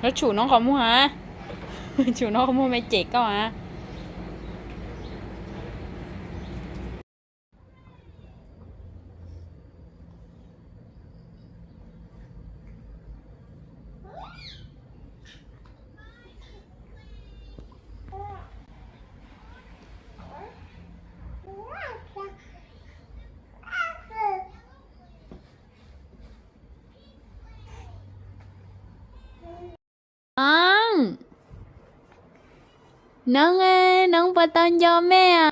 แล้วฉูน้องขอมูฮะฉูน้องขอมูไม่เจ๊กก็ฮะ น้องเอ้น้องปวดตอนยอมแม่อะ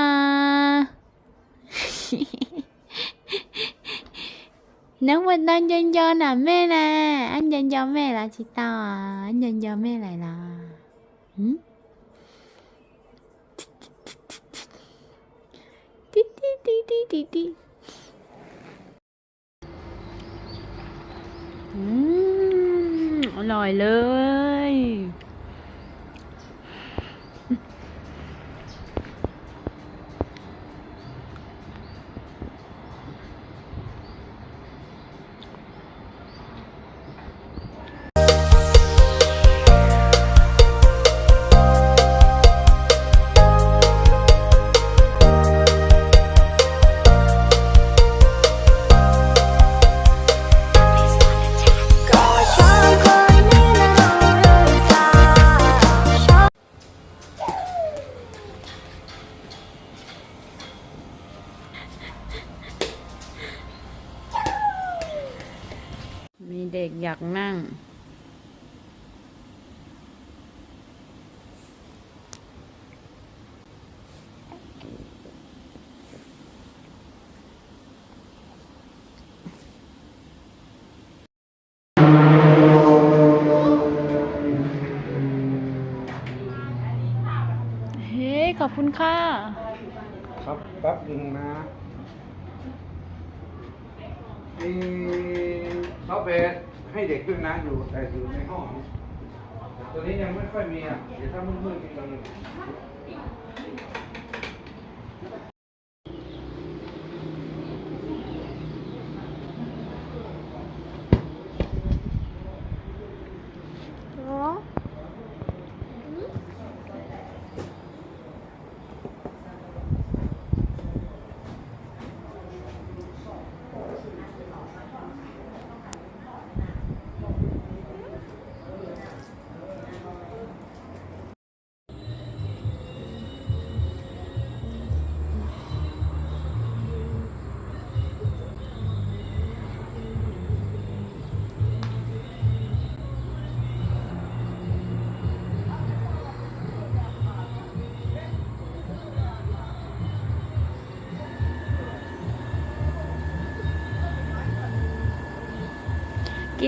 น้องปวดตอนยันยอนอะแม่นะอันยันยอมแม่ละชิตาอันยันยอมแม่ไรละหืมติติติติติติอืมอร่อยเลย ค่ะ ครับแป๊บหนึ่งนะมีซอฟต์แวร์ให้เด็กด้วยนะอยู่แต่อยู่ในห้อง ตัวนี้ยังไม่ค่อยมีอะ เดี๋ยวถ้ามืดๆจริงๆ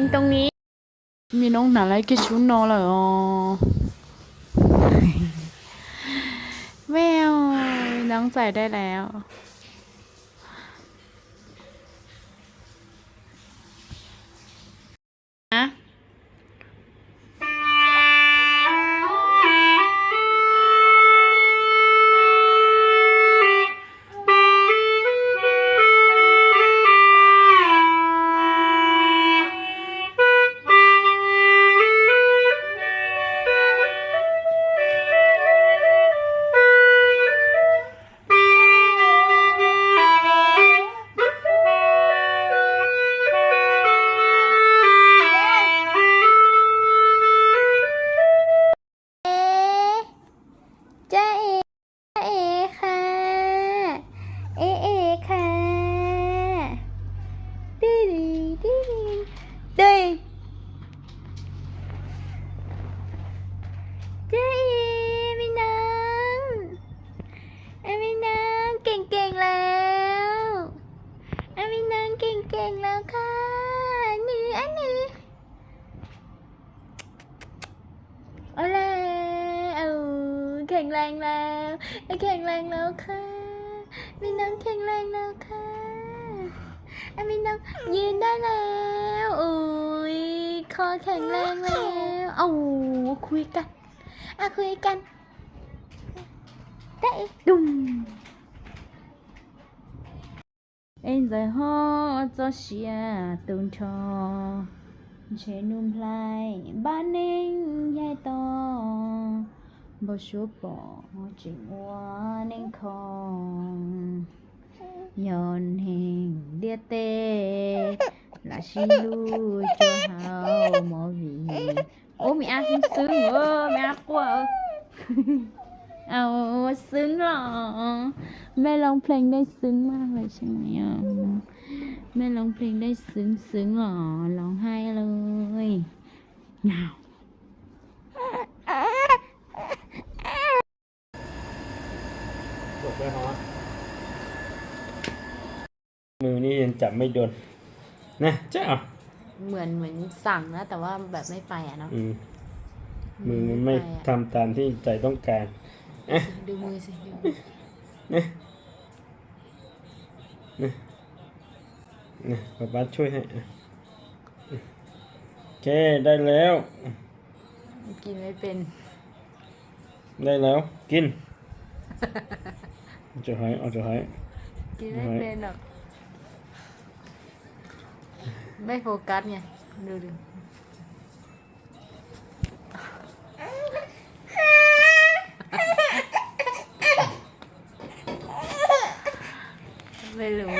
กินตรงนี้ มีน้องหนาอะไรกินชุนนอนเหรอแมวน้องใส่ได้แล้ว ข็งแรงแล้วไอแข็งแรงแล้วค่ะมีน้องแข็งแรงแล้วค่ะไอมีน้องยืนได้แล้วอุ้ยคอแข็งแรงแล้วเอาคุยกันอะคุยกันได้ดุม em giờ ho cho xia tuần cho เชนุ่มพลาย บ้านเน่งยายต่อบ่ชูปอจิงวาน่งคองย้อนแห่งเดียเตลาชิลูจัวเฮาหมอวีโอ้มีอาซึ้งซึ้งเออมีอากลัวเออเอาซึ้งเหรอแม่ร้องเพลงได้ซึ้งมากเลยใช่ไหมอะแม่ร้องเพลงได้ซึ้งซึ้งเหรอร้องไห้เลยเหงา บอกไปฮอมือนี่ยังจับไม่โดนนะเจ้าเหมือนเหมือนสั่งนะแต่ว่าแบบไม่ไปอะเนาะอืมมือมันไม่ไปอะทำตามที่ใจต้องการเอ๊ะดูมือสิดูมือเนี่ยเนี่ยเนี่ยป๊าป๊าช่วยให้อะโอเคได้แล้ว กินไม่เป็น ได้แล้ว กิน จะให้เอาจะให้กินไม่เป็นหรอก ไม่โฟกัสไง ดูดิไม่รู้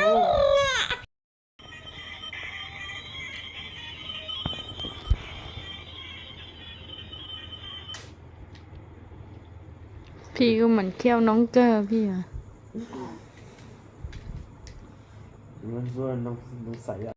พี่ก็เหมือนเคี้ยวน้องเกอร์พี่อะ มันเพื่อนต้องต้องใส่อะ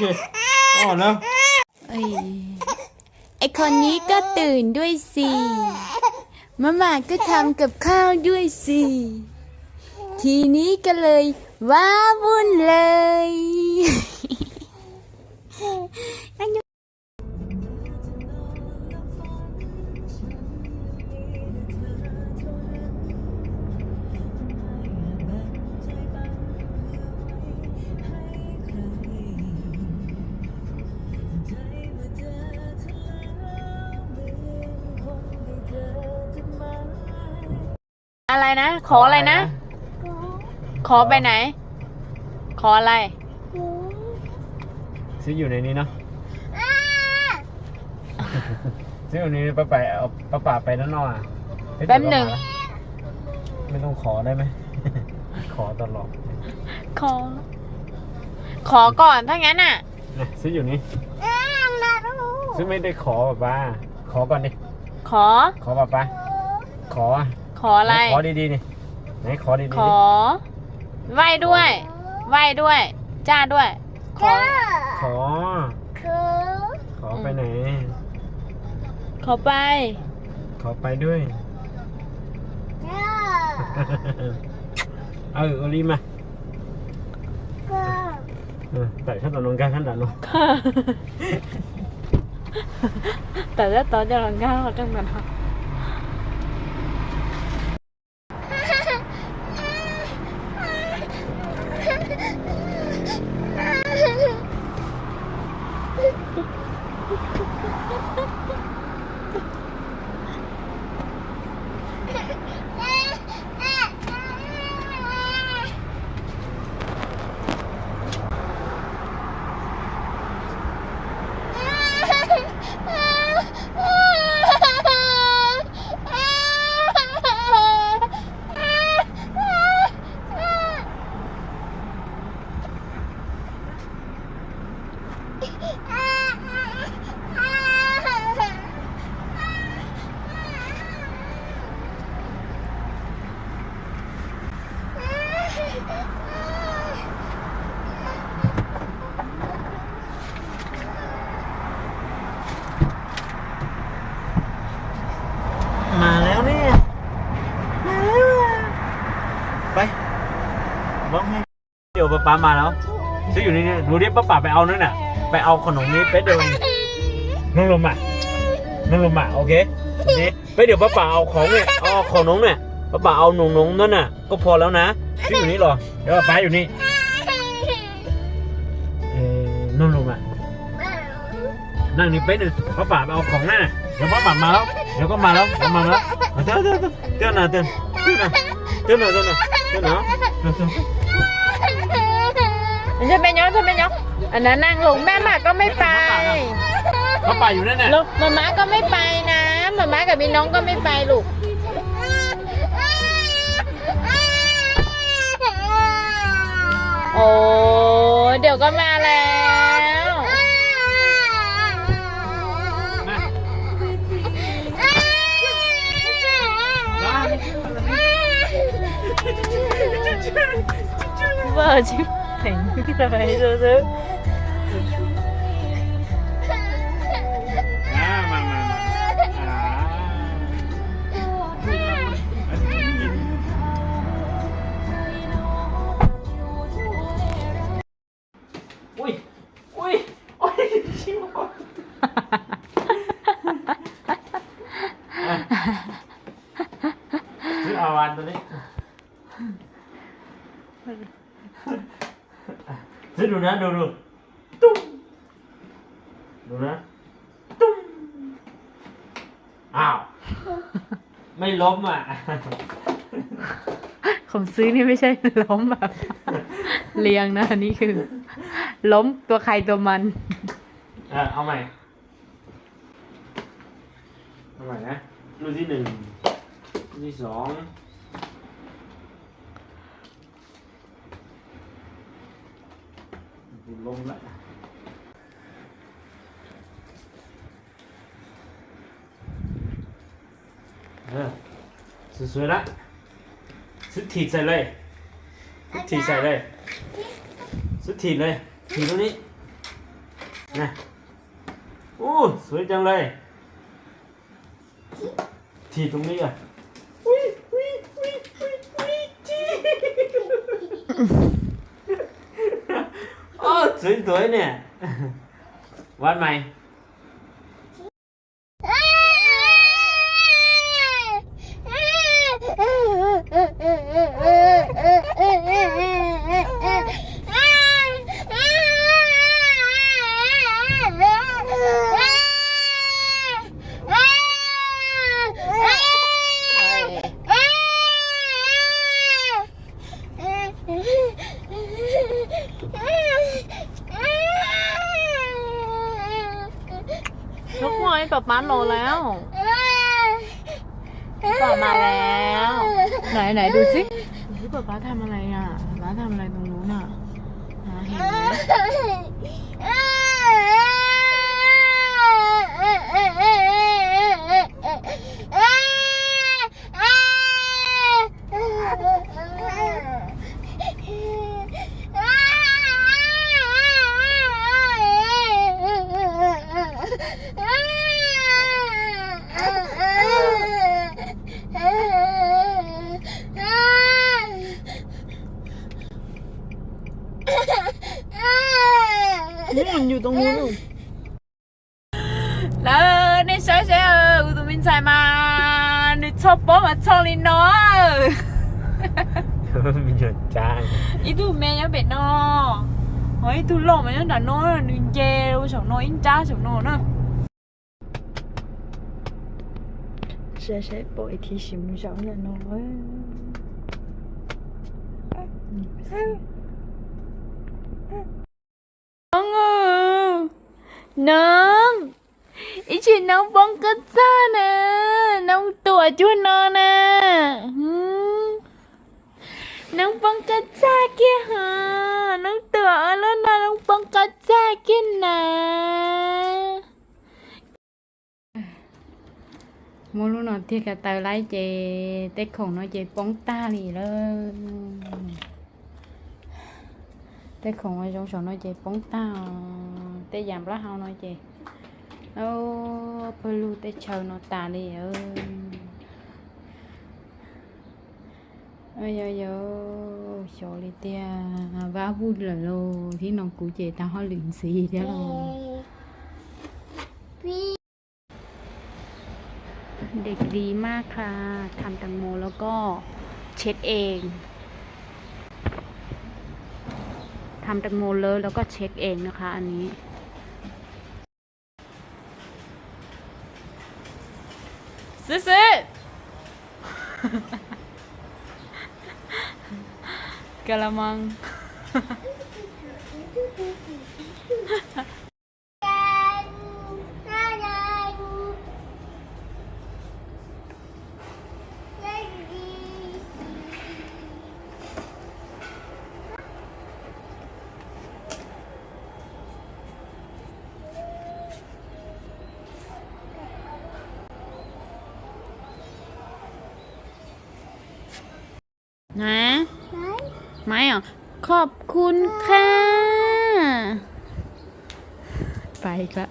คอ，แล้วเอ้ยไอคนนี้ก็ตื่นด้วยสิมาม่าก็ทำกับข้าวด้วยสิทีนี้ก็เลยว้าวุ่นเลย อะไรนะ ขออะไรนะ ขอไปไหน ขออะไร ซื้ออยู่ในนี้เนาะซื้ออยู่ในนี้ป้าไปเอาป้าป่าไปด้านนอกอะเฮ้ยแป๊บหนึ่ง เดี๋ยวป้ามาละไม่ต้องขอได้ไหม ขอตลอดขอ ขอก่อนถ้างั้นอะ นะซื้ออยู่นี่ ซื้อไม่ได้ขอป้าป้าขอก่อนดิ ขอ ขอป้าป้าขออะ ขออะไร ขอดีๆนี่ไหนขอดีๆขดิอไหว้ด้วย ไหว้ด้วย จ้าด้วย ขอขอขอไปไหน ขอไป ขอไปด้วยเออเอาลีมาเออแต่ขั้นตอนนองการขั้นตอนนองแต่แล้วตอนจะรังก้าวจังนั้นค่ะ มาแล้วเนี่ย มาแล้วไปบอกให้เดี๋ยวป้าป๊ามาแล้วซื้ออยู่นี่เนี่ยหนูเรียกป้าป๋าไปเอานั่นน่ะ ไปเอาขนมนี้ไปเดี๋ยวน้องลมอะน้องลมอะโอเคนี่ไปเดี๋ยวป้าป๋าเอาของเนี่ยเอาของน้งเนี่ยป้าป๋าเอาหนุ่งๆนั่นน่ะ ก็พอแล้วนะซื้ออยู่นี่หรอ เดี๋ยวป้าปอยู่นี่เอ่อน้องลมอะนั่งนี่ไปหนึ่งป้าป๋าไปเอาของนั่นน่ะเดี๋ยวป้าป๋ามาแล้ว เดี๋ยวก็มาแล้วเดี๋ยวมาแล้วเตือนเตือนเตือนนะเตือนเตือนนะเตือนนะเตือนนะเตือนนะเตือนมันจะเป็นย้อนจะเป็นย้อนอันนั้นนั่งลงแม่หมาก็ไม่ไปป้าป๋าอยู่นั่นน่ะลูกมาม่าก็ไม่ไปนะมาม่ากับพี่น้องก็ไม่ไปลูกโอ้เดี๋ยวก็มาแล้ว เบอร์ชิบแข็งท ซื้อดูนะดูดูตุ้มดูนะตุ้มอ้าว ไม่ล้มอะของซื้อนี่ไม่ใช่ล้มแบบเรียงนะอันนี้คือ ล้มตัวใครตัวมัน เออเอาใหม่เอาใหม่นะ รุ่นที่หนึ่งรุ่นที่สอง ลงละเออสวยๆละสุดถีบใส่เลยสุดถีบใส่เลยสุดถีบเลยถีบตรงนี้นะโอ้สวยจังเลยทีตรงนี้อะอุ้ยอุ้ยอุ้ยอุ้ยอุ้ยทีโอ้ สวยสวยๆเนี่ย วัดใหม่ นกน้อยป๊าป๊าโลแล้ว ป๊ามาแล้ว ไหนไหนดูสิพี่ป๊าป๊าทำอะไรอะป๊าทำอะไรตรงนู้นอะหาเห็นไหม มันอยู่ตรงนู้นนู่นแล้วนี่เชฟเชฟอุตุมินชัยมาหนูชอบป๊อมาชอบลินเนาะมีหยดจ้างอีตุเมย์ยังเป็นนอเฮ้ยตุโลมันยังด่าโน่หนูเจลูสองโน่อินจ้าสองโน่เนาะเชฟเชฟปล่อยที่ชิมสองโน่เฮ้ย น้องไอชื่อน้องบงกัสซ่านะ น้องตัวจุนนอนะน้องบงกัสซ่าเกี่ยฮะน้องตัวแล้วนะน้องบงกัสซ่าเกี่ยนะมูลูนอนที่กระเตอไล่เจเต็กของน้อยเจป้องตาลีเลยเต็กของไอ้จงสอนน้อยเจป้องตา แต่ยามละเฮาน้อยเจโอ้ปลูแต่ชาวนอตาเลยเออเอ้ยโยโชลิเตียว่าพูดลยโลที่น้องกูเจตาฮอลินสีเดียวเด็กดีมากค่ะทำตังโมแล้วก็เช็ดเอง ทำแตังโมเลอะแล้วก็เช็คเองนะคะ อันนี้ซื้อซื้อกะละมัง นะ ไม่เหรอ ขอบคุณค่ะ ไปอีกแล้ว